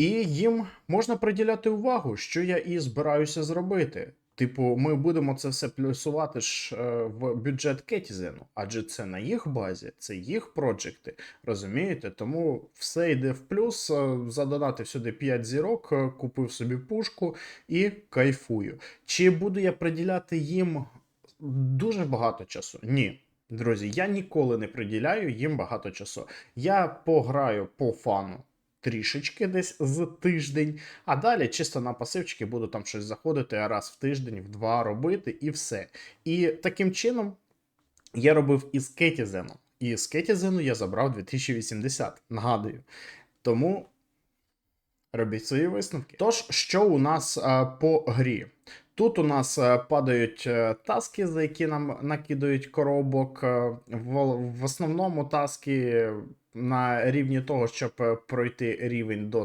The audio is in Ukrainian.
І їм можна приділяти увагу, що я і збираюся зробити. Типу, ми будемо це все плюсувати ж е, в бюджет Кетізену, адже це на їх базі, це їх проджекти. Розумієте? Тому все йде в плюс. е, Задонатив сюди 5 зірок, е, купив собі пушку і кайфую. Чи буду я приділяти їм дуже багато часу? Ні. Друзі, я ніколи не приділяю їм багато часу. Я пограю по фану трішечки десь з тиждень, а далі чисто на пасивчики буду там щось заходити раз в тиждень, в два робити і все. І таким чином я робив із Кетізеном. І з Кетізену я забрав 2080, нагадую. Тому робіть свої висновки. Тож, що у нас а, по грі? Тут у нас е, падають е, таски, за які нам накидають коробок. Е, В, основному таски на рівні того, щоб пройти рівень до